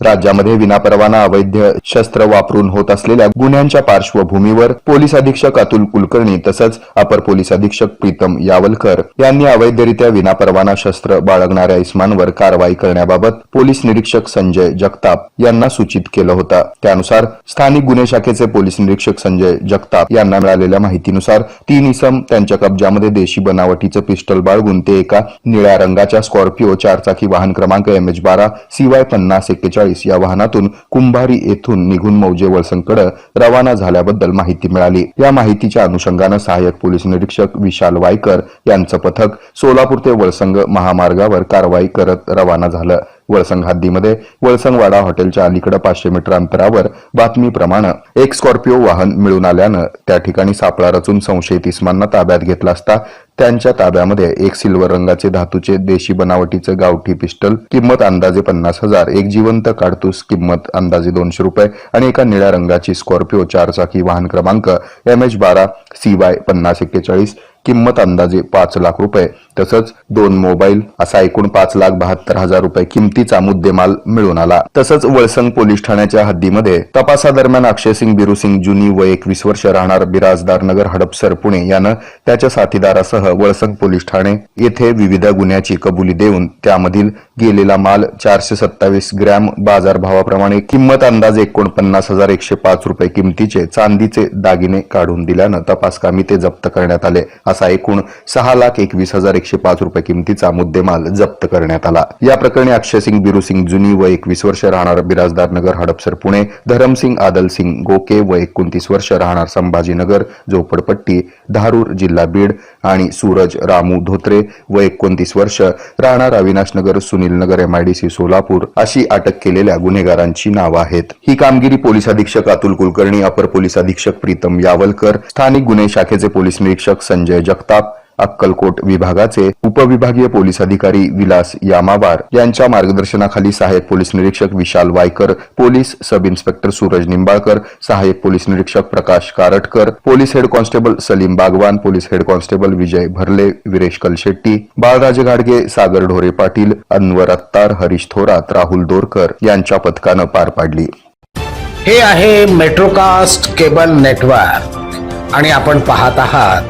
राज्यामध्ये विनापरवाना अवैध शस्त्र वापरून होत असलेल्या गुन्ह्यांच्या पार्श्वभूमीवर पोलीस अधीक्षक अतुल कुलकर्णी तसंच अपर पोलीस अधीक्षक प्रीतम यावलकर यांनी अवैधरित्या विनापरवाना शस्त्र बाळगणाऱ्या इस्मांवर कारवाई करण्याबाबत पोलीस निरीक्षक संजय जगताप यांना सूचित केलं होतं. त्यानुसार स्थानिक गुन्हे शाखेचे पोलीस निरीक्षक संजय जगताप यांना मिळालेल्या माहितीनुसार तीन इसम त्यांच्या कब्जामध्ये देशी बनावटीचं पिस्टल बाळगून ते एका निळ्या रंगाच्या स्कॉर्पिओ चारचाकी वाहन क्रमांक एम एच बारा सीवाय पन्नास एक्केचाळीस या वाहनातून कुंभारी येथून निघून मौजे वळसंकडे रवाना झाल्याबद्दल माहिती मिळाली. या माहितीच्या अनुषंगानं सहाय्यक पोलीस निरीक्षक विशाल वायकर यांचं पथक सोलापूर ते वळसंग महामार्गावर कारवाई करत रवाना झालं. वळसंग हद्दीमध्ये वळसंगवाडा हॉटेलच्या अलीकडे पाचशे मीटर अंतरावर बातमीप्रमाणे एक स्कॉर्पिओ वाहन मिळून आल्यानं त्या ठिकाणी सापळा रचून संशयित इस्मांना ताब्यात घेतला असता त्यांच्या ताब्यामध्ये एक सिल्वर रंगाचे धातूचे देशी बनावटीचं गावठी पिस्टल किंमत अंदाजे पन्नास हजार एक जिवंत काडतूस किंमत अंदाजे दोनशे रुपये आणि एका निळ्या रंगाची स्कॉर्पिओ चारचाकी वाहन क्रमांक एम एच बारा सी वाय पन्नास एक्केचाळीस किंमत अंदाजे पाच लाख रुपये. तसंच दोन मोबाईल असा एकूण पाच लाख बहात्तर हजार रुपये किमतीचा मुद्देमाल मिळून आला. तसंच वळसंग पोलीस ठाण्याच्या हद्दीमध्ये तपासादरम्यान अक्षयसिंग बिरुसिंग जुनी व एकवीस वर्ष राहणार बिराजदार नगर हडपसर पुणे यानं त्याच्या साथीदारासह वळसंग पोलीस ठाणे येथे विविध गुन्ह्याची कबुली देऊन त्यामधील गेलेला माल चारशे सत्तावीस ग्रॅम बाजारभावाप्रमाणे किंमत अंदाजे एकोणपन्नास हजार एकशे पाच रुपये किमतीचे चांदीचे दागिने काढून दिल्यानं तपासकामी ते जप्त करण्यात आले. असा एकूण सहा लाख एकवीस हजार एकशे एकशे पाच रुपये किमतीचा मुद्देमाल जप्त करण्यात आला. या प्रकरणी अक्षय सिंग बिरू सिंग जुनी व एकवीस वर्ष राहणार बिराजदार नगर हडपसर पुणे. धरमसिंग आदल सिंग गोके व एकोणतीस वर्ष राहणार संभाजीनगर झोपडपट्टी धारूर जिल्हा बीड आणि सूरज रामू धोत्रे व एकोणतीस वर्ष राहणार अविनाश नगर सुनील नगर एमआयडीसी सोलापूर अशी अटक केलेल्या गुन्हेगारांची नावं आहेत. ही कामगिरी पोलीस अधीक्षक अतुल कुलकर्णी अपर पोलीस अधीक्षक प्रीतम यावलकर स्थानिक गुन्हे शाखेचे पोलीस निरीक्षक संजय जगताप अक्कलकोट विभागाचे उपविभागीय पोलीस अधिकारी विलास यामावार यांच्या मार्गदर्शनाखाली सहाय्यक पोलीस निरीक्षक Vishal Waykar police sub inspector Suraj Nimbalkar सहाय्यक पोलीस निरीक्षक Prakash Kartakar police head constable Salim Bagwan police head constable Vijay Bharle Viresh Kalshetti बाळराजे घाडगे सागर ढोरे पाटील अन्वर अत्तार हरीश थोरात राहुल दोरकर यांच्या पथकानं पार पाडली. हे आहे मेट्रोकास्ट केबल नेटवर्क आणि आपण पाहत आहात